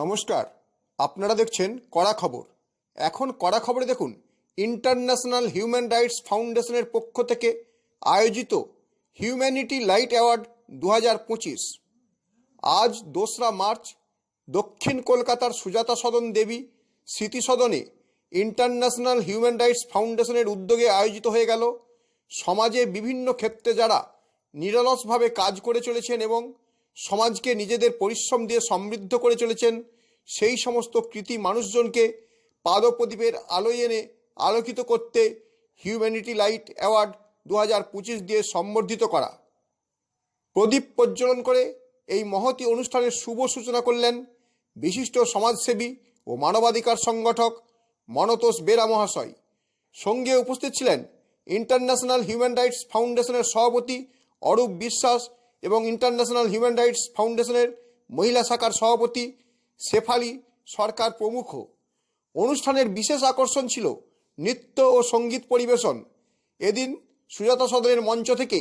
নমস্কার। আপনারা দেখছেন কড়া খবর। এখন কড়া খবরে দেখুন, ইন্টারন্যাশনাল হিউম্যান রাইটস ফাউন্ডেশনের পক্ষ থেকে আয়োজিত হিউম্যানিটি লাইট অ্যাওয়ার্ড দু হাজার পঁচিশ। আজ দোসরা মার্চ, দক্ষিণ কলকাতার সুজাতা সদন দেবী স্মৃতি সদনে ইন্টারন্যাশনাল হিউম্যান রাইটস ফাউন্ডেশনের উদ্যোগে আয়োজিত হয়ে গেল। সমাজে বিভিন্ন ক্ষেত্রে যারা নিরলসভাবে কাজ করে চলেছেন এবং সমাজকে নিজেদের পরিশ্রম দিয়ে সমৃদ্ধ করে চলেছেন, সেই সমস্ত কৃতি মানুষজনকে পাদপ্রদীপের আলোয় এনে আলোকিত করতে হিউম্যানিটি লাইট অ্যাওয়ার্ড দু হাজার পঁচিশ দিয়ে সম্বর্ধিত করা। প্রদীপ প্রজ্বলন করে এই মহতি অনুষ্ঠানের শুভ সূচনা করলেন বিশিষ্ট সমাজসেবী ও মানবাধিকার সংগঠক মনতোষ বেরা মহাশয়। সঙ্গে উপস্থিত ছিলেন ইন্টারন্যাশনাল হিউম্যান রাইটস ফাউন্ডেশনের সভাপতি অরূপ বিশ্বাস এবং ইন্টারন্যাশনাল হিউম্যান রাইটস ফাউন্ডেশনের মহিলা শাখার সভাপতি শেফালি সরকার প্রমুখ। অনুষ্ঠানের বিশেষ আকর্ষণ ছিল নৃত্য ও সংগীত পরিবেশন। এদিন সুজাতা সদনের মঞ্চ থেকে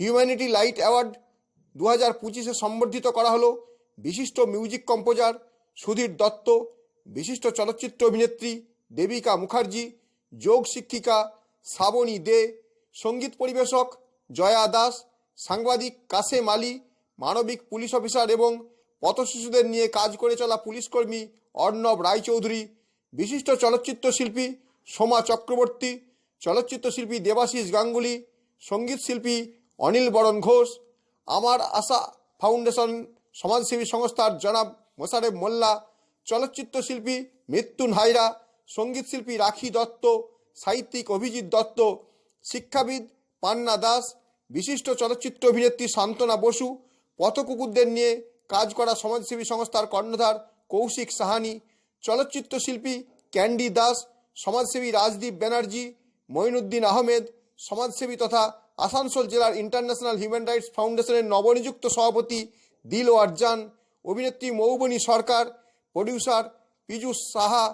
হিউম্যানিটি লাইট অ্যাওয়ার্ড দু হাজার পঁচিশে সম্বর্ধিত করা হলো বিশিষ্ট মিউজিক কম্পোজার সুধীর দত্ত, বিশিষ্ট চলচ্চিত্র অভিনেত্রী দেবিকা মুখার্জি, যোগ শিক্ষিকা শ্রাবণী দে, সংগীত পরিবেশক জয়া দাস সাংবাদিক কাসেম আলী, মানবিক পুলিশ অফিসার এবং পথশিশুদের নিয়ে কাজ করে চলা পুলিশকর্মী অর্ণব রায়চৌধুরী, বিশিষ্ট চলচ্চিত্র শিল্পী সোমা চক্রবর্তী, চলচ্চিত্র শিল্পী দেবাশিস গাঙ্গুলি, সংগীত শিল্পী অনিল বরণ ঘোষ, আমার আশা ফাউন্ডেশন সমাজসেবী সংস্থার জনাব মোশারেফ মোল্লা, চলচ্চিত্র শিল্পী মৃত্যুন হাইরা সংগীত শিল্পী রাখি দত্ত, সাহিত্যিক অভিজিৎ দত্ত, শিক্ষাবিদ পান্না দাস বিশিষ্ট চলচ্চিত্র অভিনেত্রী সান্ত্বনা বসু, পথকুকুরদের নিয়ে কাজ করা সমাজসেবী সংস্থার কর্ণধার কৌশিক সাহানি, চলচ্চিত্র শিল্পী ক্যান্ডি দাস, সমাজসেবী রাজদীপ ব্যানার্জি, মঈনুদ্দিন আহমেদ, সমাজসেবী তথা আসানসোল জেলার ইন্টারন্যাশনাল হিউম্যান রাইটস ফাউন্ডেশনের নবনিযুক্ত সভাপতি দিল ওয়ারজান অভিনেত্রী Moubani Sarkar, producer Piyush Saha,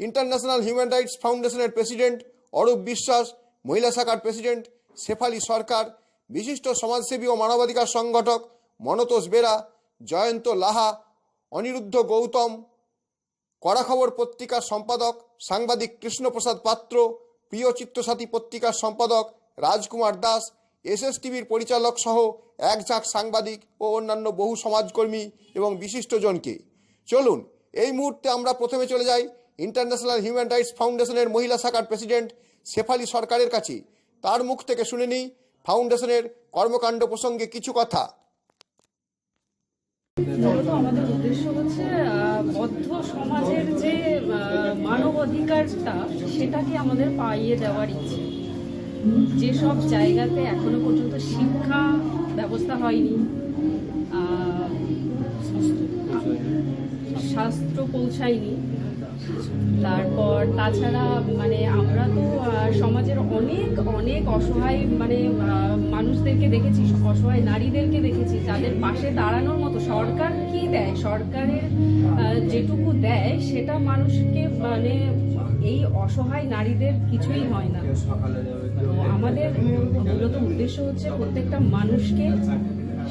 international human rights ফাউন্ডেশনের প্রেসিডেন্ট অরূপ বিশ্বাস, মহিলা শাখার প্রেসিডেন্ট শেফালি সরকার বিশিষ্ট সমাজসেবী ও মানবাধিকার সংগঠক মনতোষ বেরা, জয়ন্ত লাহা, অনিরুদ্ধ গৌতম কড়া খবর পত্রিকার সম্পাদক সাংবাদিক কৃষ্ণপ্রসাদ পাত্র, প্রিয় চিত্রসাথী পত্রিকার সম্পাদক রাজকুমার দাস এসএস টিভির পরিচালক সহ এক ঝাঁক সাংবাদিক ও অন্যান্য বহু সমাজকর্মী এবং বিশিষ্টজনকে চলুন, এই মুহূর্তে আমরা প্রথমে চলে যাই ইন্টারন্যাশনাল হিউম্যান রাইটস ফাউন্ডেশনের মহিলা শাখার প্রেসিডেন্ট শেফালি সরকারের কাছে। তার মুখ থেকে শুনে নিই ফাউন্ডেশনের কর্মকাণ্ড প্রসঙ্গে কিছু কথা। আমাদের উদ্দেশ্য হচ্ছে বদ্ধ সমাজের যে আহ, মানব অধিকারটা সেটাকে আমাদের পাইয়ে দেওয়ার ইচ্ছে। যেসব জায়গাতে এখনও পর্যন্ত শিক্ষা ব্যবস্থা হয়নি শাস্ত্র পৌঁছায়নি তারপর তাছাড়া মানে আমরা তো সমাজের অনেক অনেক অসহায় মানে মানুষদেরকে দেখেছি, অসহায় নারীদেরকে দেখেছি, যাদের পাশে দাঁড়ানোর মতো সরকার কি দেয়? সরকারের যেটুকু দেয়, সেটা মানুষকে মানে এই অসহায় নারীদের কিছুই হয় না। তো আমাদের মূলত উদ্দেশ্য হচ্ছে প্রত্যেকটা মানুষকে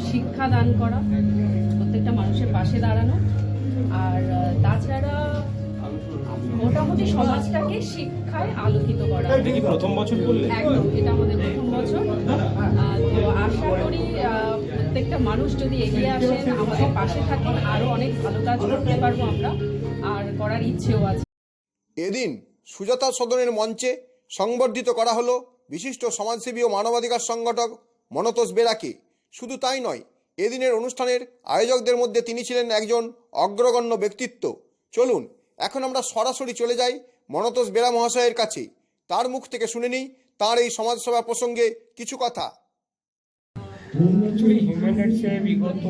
শিক্ষা দান করা, প্রত্যেকটা মানুষের পাশে দাঁড়ানো। আর তাছাড়া মোটামুটি সমাজটাকে শিক্ষায় আলোকিত করা এটা কি প্রথম বছর করলে? একদম এটা আমাদের প্রথম বছর। তো আশা করি প্রত্যেকটা মানুষ যদি এগিয়ে আসেন আমাদের পাশে থাকেন আরও অনেক ভালো কাজ করতে পারব আমরা আর করার ইচ্ছেও আছে। এদিন সুজাতা সদনের মঞ্চে সংবর্ধিত করা হলো বিশিষ্ট সমাজসেবী ও মানবাধিকার সংগঠক মনতোষ বেরাকে। শুধু তাই নয় এদিনের অনুষ্ঠানের আয়োজকদের মধ্যে তিনি ছিলেন একজন অগ্রগণ্য ব্যক্তিত্ব। চলুন এখন আমরা সরাসরি চলে যাই মনতোষ বেরা মহাশয়ের কাছে। তার মুখ থেকে শুনে নিই, তাঁর এই সমাজসভা প্রসঙ্গে কিছু কথা। অ্যাকচুয়ালি হিউম্যান রাইটসে বিগত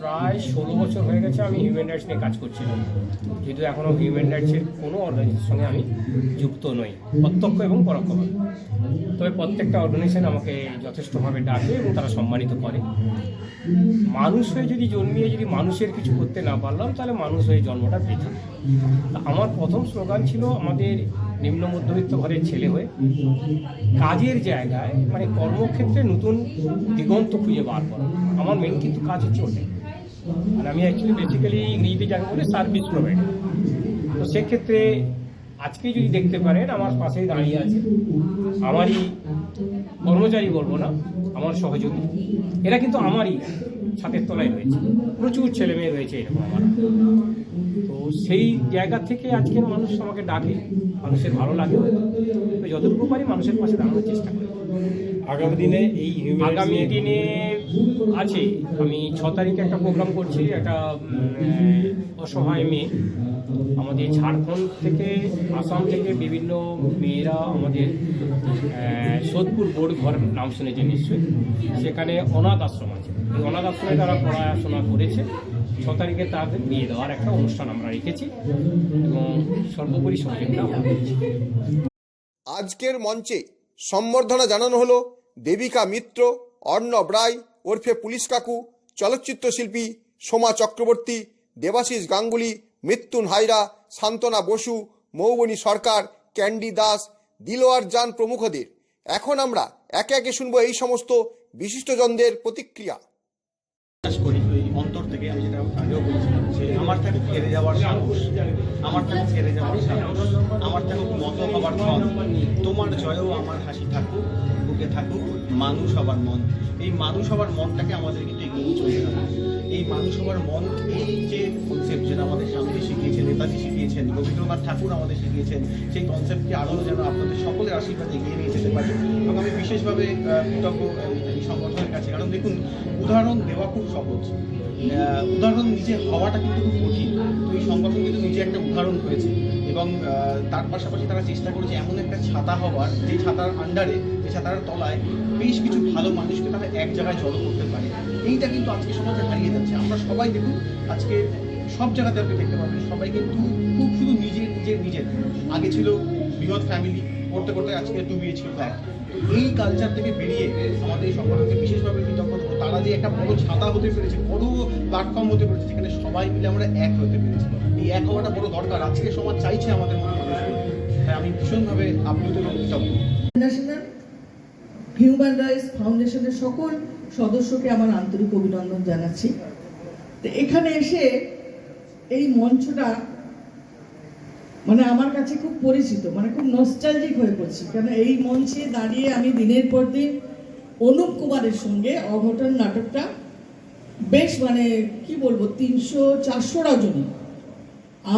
প্রায় ষোলো বছর হয়ে গেছে আমি হিউম্যান রাইটস নিয়ে কাজ করছিলাম যেহেতু এখনও হিউম্যান রাইটসের কোনো অর্গানাইজেশনের সঙ্গে আমি যুক্ত নই, প্রত্যক্ষ এবং পরোক্ষভাবে। তবে প্রত্যেকটা অর্গানাইজেশন আমাকে যথেষ্টভাবে ডাকে এবং তারা সম্মানিত করে। মানুষ হয়ে যদি জন্মিয়ে যদি মানুষের কিছু করতে না পারলাম, তাহলে মানুষ হয়ে জন্মটা তা আমার প্রথম স্লোগান ছিল আমাদের নিম্ন মধ্যবিত্ত ঘরের ছেলে হয়ে কাজের জায়গায় মানে কর্মক্ষেত্রে নতুন দিগন্ত খুঁজে বার করা। আমার মেন কিন্তু কাজ হচ্ছে ওটাই আর আমি অ্যাকচুয়ালি বেসিক্যালি ইংরেজিতে যাকে বলে সার্ভিস প্রোভাইডার তো সেক্ষেত্রে আজকে যদি দেখতে পারেন, আমার পাশেই দাঁড়িয়ে আছে আমারই কর্মচারী বলব না, আমার সহযোগী। এরা কিন্তু আমারই। ছাদের তলায় রয়েছে। প্রচুর ছেলে মেয়ে রয়েছে এরকম আমার। তো সেই জায়গা থেকে আজকের মানুষ আমাকে ডাকে, মানুষের ভালো লাগে। তো যতটুকু পারি মানুষের পাশে দাঁড়ানোর চেষ্টা করি। আগামী দিনে এই আগামী দিনে আছে। আমি ছ তারিখে একটা প্রোগ্রাম করছি একটা অসহায় মেয়ে। আমাদের ঝাড়খণ্ড থেকে আসাম থেকে বিভিন্ন মেয়েরা আমাদের সোদপুর বোর্ড ঘর নাম শুনেছে নিশ্চয়ই। সেখানে অনাথ আশ্রম আছে। এই অনাথ আশ্রমে তারা পড়াশোনা করেছে। ছ তারিখে তাদের বিয়ে দেওয়ার একটা অনুষ্ঠান আমরা রেখেছি এবং সর্বোপরি সহযোগিতা আমরা আজকের মঞ্চে সম্বর্ধনা জানানো হলো দেবিকা মিত্র, অর্ণব রায়, ওরফে পুলিশ কাকু, চলচ্চিত্র শিল্পী সোমা চক্রবর্তী, দেবাশিস গাঙ্গুলি মৃত্যুন হাইরা শান্তনা বসু, মৌবনী সরকার, ক্যান্ডি দাস, দিলোয়ার জান প্রমুখদের। এখন আমরা একে একে শুনব এই সমস্ত বিশিষ্টজনদের প্রতিক্রিয়া। থেকে আমার হেরে যাওয়ার সাহস, আমার হেরে যাওয়ার সাহস, আমার থাকুক মতো তোমার জয়ও আমার হাসি থাকুক। থাকুক, মানুষ হবার মন। এই মানুষ হবার মনটাকে আমাদের কিন্তু এগিয়ে চলতে হবে। এই মানুষ হবার মন, এই যে কনসেপ্ট যেটা আমাদের স্বামীজি শিখিয়েছেন, নেতাজি শিখিয়েছেন, রবীন্দ্রনাথ ঠাকুর আমাদের শিখিয়েছেন, সেই কনসেপ্টকে আরও যেন আপনাদের সকলের আশীর্বাদ এগিয়ে নিয়ে যেতে পারে। এবং আমি বিশেষভাবে কৃতজ্ঞ এই- সংগঠনের কাছে। কারণ দেখুন, উদাহরণ দেওয়া খুব সহজ। উদাহরণ নিজে হওয়াটা কিন্তু খুব কঠিন। তো এই সংগঠন কিন্তু নিজে একটা উদাহরণ হয়েছে। এবং তার পাশাপাশি তারা চেষ্টা করেছে এমন একটা ছাতা হওয়ার, যে ছাতার আন্ডারে যে ছাতার তলায় বেশ কিছু ভালো মানুষকে তারা এক জায়গায় জড়ো করতে পারে। এইটা কিন্তু আজকে সমাজে হারিয়ে যাচ্ছে। আমরা সবাই দেখুন, আজকে সব জায়গাতে আপনি দেখতে পাবেন, সবাই কিন্তু খুব শুধু নিজের নিজের নিজের। আগে ছিল বৃহৎ ফ্যামিলি করতে করতে আজকে বিএইচকে ফ্ল্যাট এই কালচার থেকে বেরিয়ে আমাদের এই বিশেষভাবে কৃতজ্ঞ তারা যে একটা বড় ছাতা হতে পেরেছে, বড় প্ল্যাটফর্ম হতে পেরেছে, যেখানে সবাই মিলে আমরা এক হতে পেরেছি। এই এক হওয়াটা বড় দরকার। আজকে সমাজ চাইছে আমাদের তাই আমি ভীষণভাবে আপ্লুত এবং কৃতজ্ঞ। হিউম্যান রাইটস ফাউন্ডেশনের সকল সদস্যকে আমার আন্তরিক অভিনন্দন জানাচ্ছি। তো এখানে এসে এই মঞ্চটা মানে আমার কাছে খুব পরিচিত মানে খুব নস্টালজিক হয়ে পড়ছি। কারণ এই মঞ্চে দাঁড়িয়ে আমি দিনের পর দিন অনুপ কুমারের সঙ্গে অঘটন নাটকটা বেশ মানে কি বলব, তিনশো চারশো রজনী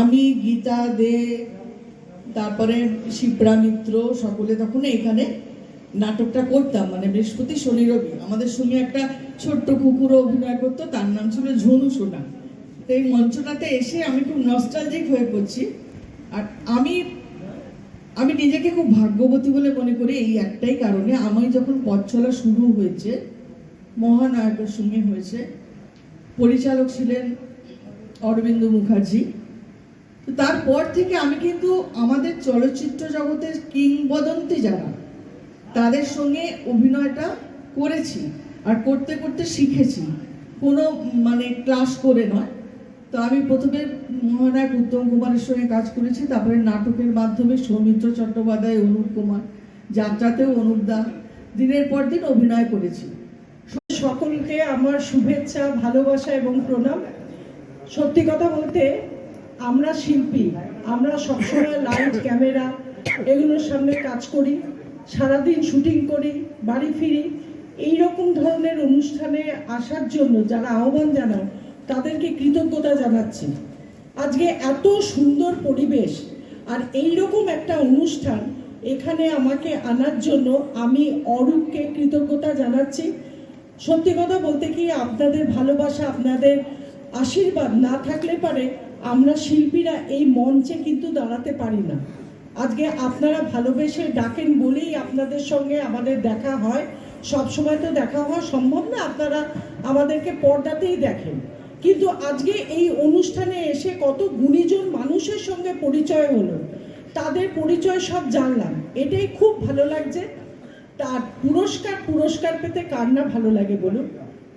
আমি, গীতা, দে, তারপরে শিপ্রা মিত্র সকলে তখন এখানে নাটকটা করতাম মানে বৃহস্পতি, শনি, রবি। আমাদের সঙ্গে একটা ছোট্ট কুকুরও অভিনয় করতো, তার নাম ছিল ঝুনু সোনা। তো এই মঞ্চটাতে এসে আমি খুব নস্টালজিক হয়ে পড়ছি। আর আমি আমি নিজেকে খুব ভাগ্যবতী বলে মনে করি এই একটাই কারণে। আমি যখন পথ চলা শুরু হয়েছে, মহানায়কের সঙ্গে হয়েছে, পরিচালক ছিলেন অরবিন্দ মুখার্জি। তো তারপর থেকে আমি কিন্তু আমাদের চলচ্চিত্র জগতের কিংবদন্তি যারা, তাদের সঙ্গে অভিনয়টা করেছি আর করতে করতে শিখেছি। কোনো মানে ক্লাস করে নয়। তো আমি প্রথমে মহানায়ক উত্তম কুমারের সঙ্গে কাজ করেছি, তারপরে নাটকের মাধ্যমে সৌমিত্র চট্টোপাধ্যায়, অনুপ কুমার, যাত্রাতেও অনুপ দা, দিনের পর দিন অভিনয় করেছি। সকলকে আমার শুভেচ্ছা, ভালোবাসা এবং প্রণাম। সত্যি কথা বলতে, আমরা শিল্পী, আমরা সবসময় লাইট, ক্যামেরা এগুলোর সামনে কাজ করি, সারাদিন শুটিং করি, বাড়ি ফিরি। এই রকম ধরনের অনুষ্ঠানে আসার জন্য যারা আহ্বান জানায় তাদেরকে কৃতজ্ঞতা জানাচ্ছি। আজকে এত সুন্দর পরিবেশ আর এই রকম একটা অনুষ্ঠান এখানে আমাকে আনার জন্য আমি অরূপকে কৃতজ্ঞতা জানাচ্ছি। সত্যি কথা বলতে কি, আপনাদের ভালোবাসা, আপনাদের আশীর্বাদ না থাকলে পারে আমরা শিল্পীরা এই মঞ্চে কিন্তু দাঁড়াতে পারি না। আজকে আপনারা ভালোবেসে ডাকেন বলেই আপনাদের সঙ্গে আমাদের দেখা হয়। সব সময় তো দেখা হওয়া সম্ভব না, আপনারা আমাদেরকে পর্দাতেই দেখেন। কিন্তু আজকে এই অনুষ্ঠানে এসে কত গুণীজন মানুষের সঙ্গে পরিচয় হলো, তাদের পরিচয় সব জানলাম। এটাই খুব ভালো লাগছে। তার পুরস্কার পুরস্কার পেতে কার না ভালো লাগে বলুন?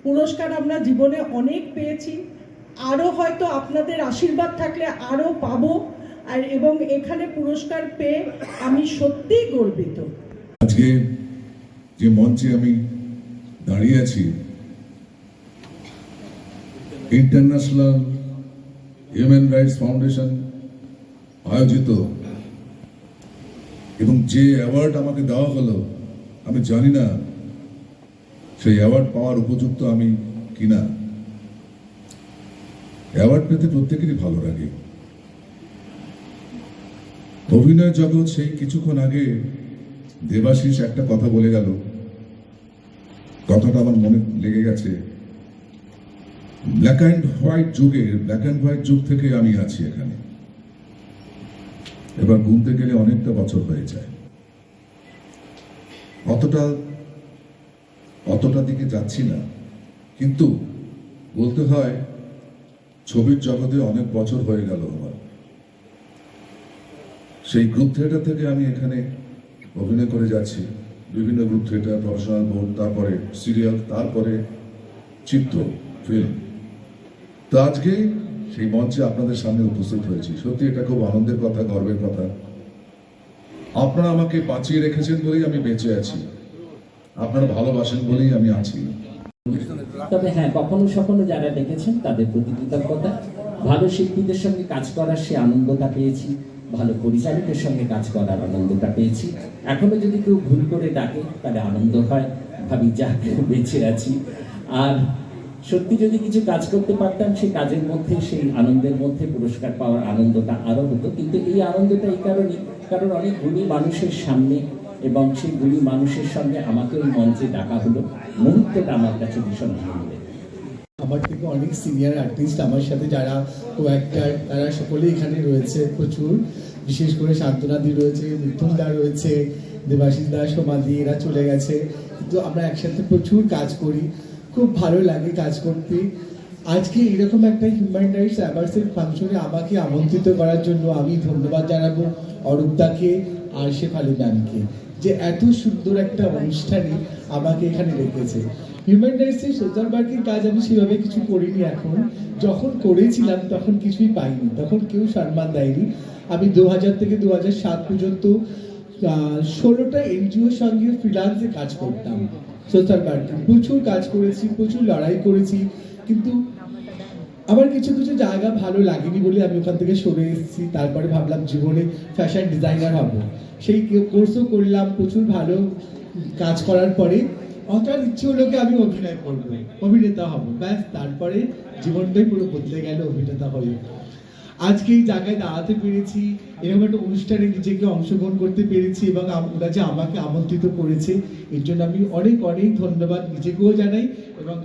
পুরস্কার আমরা জীবনে অনেক পেয়েছি। আরও হয়তো আপনাদের আশীর্বাদ থাকলে আরও পাবো। আর এবং এখানে পুরস্কার পেয়ে আমি সত্যিই গর্বিত। আজকে যে মঞ্চে আমি দাঁড়িয়ে আছি ইন্টারন্যাশনাল হিউম্যান রাইটস ফাউন্ডেশন আয়োজিত এবং যে অ্যাওয়ার্ড আমাকে দেওয়া হলো, আমি জানি না সেই অ্যাওয়ার্ড পাওয়ার উপযুক্ত আমি কিনা। অ্যাওয়ার্ড পেতে প্রত্যেকেরই ভালো লাগে। অভিনয় জগৎ সেই কিছুক্ষণ আগে দেবাশিস একটা কথা বলে গেল। কথাটা আমার মনে লেগে গেছে। ব্ল্যাক অ্যান্ড হোয়াইট যুগের ব্ল্যাক অ্যান্ড হোয়াইট যুগ থেকে আমি আছি এখানে। এবার ঘুমতে গেলে অনেকটা বছর হয়ে যায়। অতটা অতটা দিকে যাচ্ছি না। কিন্তু বলতে হয়, ছবির জগতে অনেক বছর হয়ে গেল আমার। সেই গ্রুপ থিয়েটার থেকে আমি এখানে অভিনয় করে যাচ্ছি। বিভিন্ন গ্রুপ থিয়েটার প্রফেশনাল বোর্ড তারপরে সিরিয়াল তারপরে চিত্র ফিল্ম তো আজকে সেই মঞ্চে আপনাদের সামনে উপস্থিত হয়েছি। সত্যি এটা খুব আনন্দের কথা, গর্বের কথা। আপনারা আমাকে বাঁচিয়ে রেখেছেন বলেই আমি বেঁচে আছি। আপনারা ভালোবাসেন বলেই আমি আছি। তবে হ্যাঁ কখনো সখনো যারা দেখেছেন তাদের প্রতি কৃতজ্ঞতা। ভালো শিল্পীদের সঙ্গে কাজ করার সে আনন্দটা পেয়েছি। ভালো পরিচালকের সঙ্গে কাজ করার আনন্দটা পেয়েছি। এখনও যদি কেউ ভুল করে ডাকে, তাহলে আনন্দ হয়। ভাবি, যাক, বেঁচে আছি। আর সত্যি যদি কিছু কাজ করতে পারতাম সেই কাজের মধ্যে, সেই আনন্দের মধ্যে পুরস্কার পাওয়ার আনন্দটা আরও হতো। কিন্তু এই আনন্দটা এই কারণে কারণ অনেক গুণী মানুষের সামনে এবং সেই গুণী মানুষের সঙ্গে আমাকে ওই মঞ্চে ডাকা হলো। মুহূর্তটা আমার কাছে ভীষণ আনন্দের আমার থেকে অনেক সিনিয়র আর্টিস্ট আমার সাথে যারা কো অ্যাক্টার তারা সকলেই এখানে রয়েছে প্রচুর। বিশেষ করে শান্তনাদি রয়েছে, মিথুন দা রয়েছে, দেবাশিস দাস সমাধি এরা চলে গেছে। কিন্তু আমরা একসাথে প্রচুর কাজ করি। খুব ভালো লাগে কাজ করতে। আজকে এরকম একটা হিউম্যান রাইটস অ্যাওয়ার্ডসের ফাংশনে আমাকে আমন্ত্রিত করার জন্য আমি ধন্যবাদ জানাব অরূপদাকে আর শেখ আলী ম্যামকে যে এত সুন্দর একটা অনুষ্ঠানে আমাকে এখানে রেখেছে। হিউম্যান রাইটসের সোশ্যাল ওয়ার্কের কাজ আমি সেভাবে কিছু করিনি এখন। যখন করেছিলাম তখন কিছুই পাইনি, তখন কেউ সম্মান দেয়নি। আমি দু হাজার থেকে দু সাত পর্যন্ত ষোলোটা এনজিওর সঙ্গে ফ্রিলান্সে কাজ করতাম। সোশ্যাল ওয়ার্কে প্রচুর কাজ করেছি, প্রচুর লড়াই করেছি, কিন্তু আমার কিছু কিছু জায়গা ভালো লাগেনি বলে আমি ওখান থেকে সরে এসেছি। তারপরে ভাবলাম জীবনে ফ্যাশন ডিজাইনার হব। সেই কোর্সও করলাম, প্রচুর ভালো কাজ করার পরে হঠাৎ ইচ্ছে হলো কি আমি অভিনয় করব। অভিনেতা হব। ব্যাস, তারপরে জীবনটাই পুরো বদলে গেল, অভিনেতা হয়ে। আজকে এই জায়গায় দাঁড়াতে পেরেছি, এরকম একটা অনুষ্ঠানে নিজেকে অংশগ্রহণ করতে পেরেছি এবং ওরা যে আমাকে আমন্ত্রিত করেছে, এর জন্য আমি অনেক অনেক ধন্যবাদ নিজেকেও জানাই এবং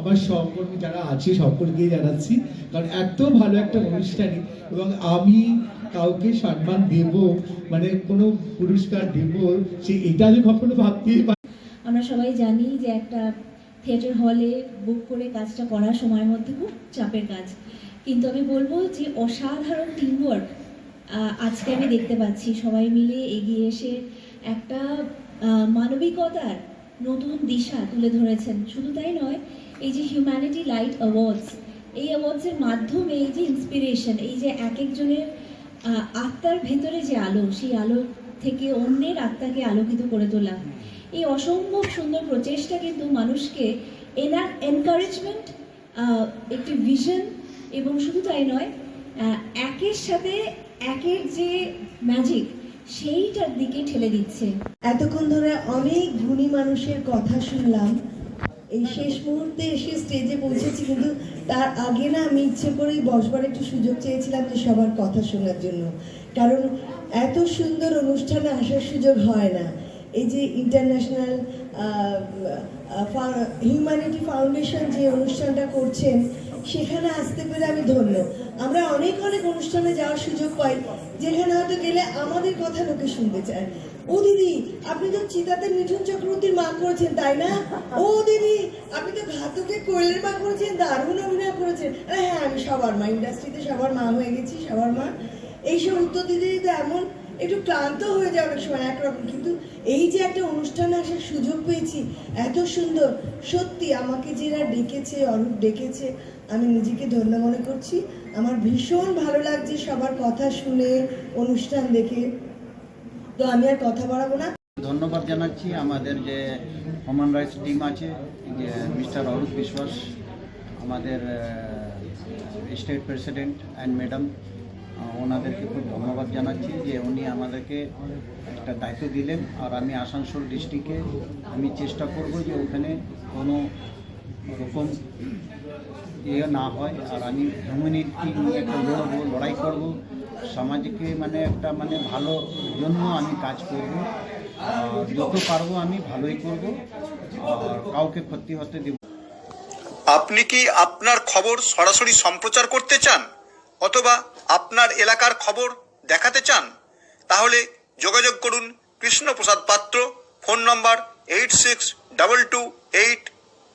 আমার সহকর্মী যারা আছে সকলকেই জানাচ্ছি। কারণ এত ভালো একটা অনুষ্ঠানে এবং আমি কাউকে সম্মান দেব মানে কোনো পুরস্কার দেব, সে এটা আমি কখনো ভাবতেই পারি আমরা সবাই জানি যে একটা থিয়েটার হলে বুক করে কাজটা করা সময়ের মধ্যে খুব চাপের কাজ। কিন্তু আমি বলব যে অসাধারণ টিমওয়ার্ক আজকে আমি দেখতে পাচ্ছি। সবাই মিলে এগিয়ে এসে একটা মানবিকতার নতুন দিশা তুলে ধরেছেন। শুধু তাই নয়, এই যে হিউম্যানিটি লাইট অ্যাওয়ার্ডস এই অ্যাওয়ার্ডসের মাধ্যমে এই যে ইন্সপিরেশন এই যে এক একজনের আত্মার ভেতরে যে আলো, সেই আলো থেকে অন্যের আত্মাকে আলোকিত করে তোলা। এই অসম্ভব সুন্দর প্রচেষ্টা কিন্তু মানুষকে এনার এনকারেজমেন্ট একটি ভিশন এবং শুধু তাই নয় একের সাথে একের যে ম্যাজিক সেইটার দিকে ঠেলে দিচ্ছে। এতক্ষণ ধরে অনেক গুণী মানুষের কথা শুনলাম। এই শেষ মুহূর্তে এসে স্টেজে পৌঁছেছি, কিন্তু তার আগে না আমি ইচ্ছে করেই বসবার একটু সুযোগ চেয়েছিলাম যে সবার কথা শোনার জন্য। কারণ এত সুন্দর অনুষ্ঠানে আসার সুযোগ হয় না। এই যে ইন্টারন্যাশনাল হিউম্যানিটি ফাউন্ডেশন যে অনুষ্ঠানটা করছেন সেখানে আসতে পেরে আমি ধন্য। আমরা অনেক অনেক অনুষ্ঠানে যাওয়ার সুযোগ পাই, যেখানে হয়তো গেলে আমাদের কথা লোকে শুনতে চায়। ও দিদি, আপনি তো চিতাতে মিঠুন চক্রবর্তীর মা করেছেন, তাই না? ও দিদি, আপনি তো ঘাতকে কোয়েলের মা করেছেন, দারুণ অভিনয় করেছেন। হ্যাঁ আমি সবার মা, ইন্ডাস্ট্রিতে সবার মা হয়ে গেছি, সবার মা। এইসব উত্তর দিতে দিতে এমন একটু ক্লান্ত হয়ে যায় অনেক সময়, একরকম। কিন্তু এই যে একটা অনুষ্ঠানে আসার সুযোগ পেয়েছি, এত সুন্দর। সত্যি আমাকে যারা ডেকেছে, অরূপ ডেকেছে আমি নিজেকে ধন্য মনে করছি। আমার ভীষণ ভালো লাগছে সবার কথা শুনে, অনুষ্ঠান দেখে। তো আমি আর কথা বাড়াবো না। ধন্যবাদ জানাচ্ছি। আমাদের যে হিউম্যান রাইটস টিম আছে, যে মিস্টার অরূপ বিশ্বাস, আমাদের স্টেট প্রেসিডেন্ট অ্যান্ড ম্যাডাম ওনাদেরকে খুব ধন্যবাদ জানাচ্ছি যে উনি আমাদেরকে একটা দায়িত্ব দিলেন। আর আমি আসানসোল ডিস্ট্রিক্টে আমি চেষ্টা করব যে ওখানে কোনো রকম ইয়ে না হয়, আর আমি হিউম্যানিটি নিয়ে একটা লড়াই করব, সমাজকে মানে একটা মানে ভালো জন্য আমি কাজ করব যত পারব আমি ভালোই করব, আর কাউকে ক্ষতি হতে দেব আপনি কি আপনার খবর সরাসরি সম্প্রচার করতে চান, অথবা আপনার এলাকার খবর দেখাতে চান? তাহলে যোগাযোগ করুন Krishnaprasad Patra, phone number eight six double two eight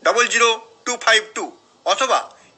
double zero two five two, অথবা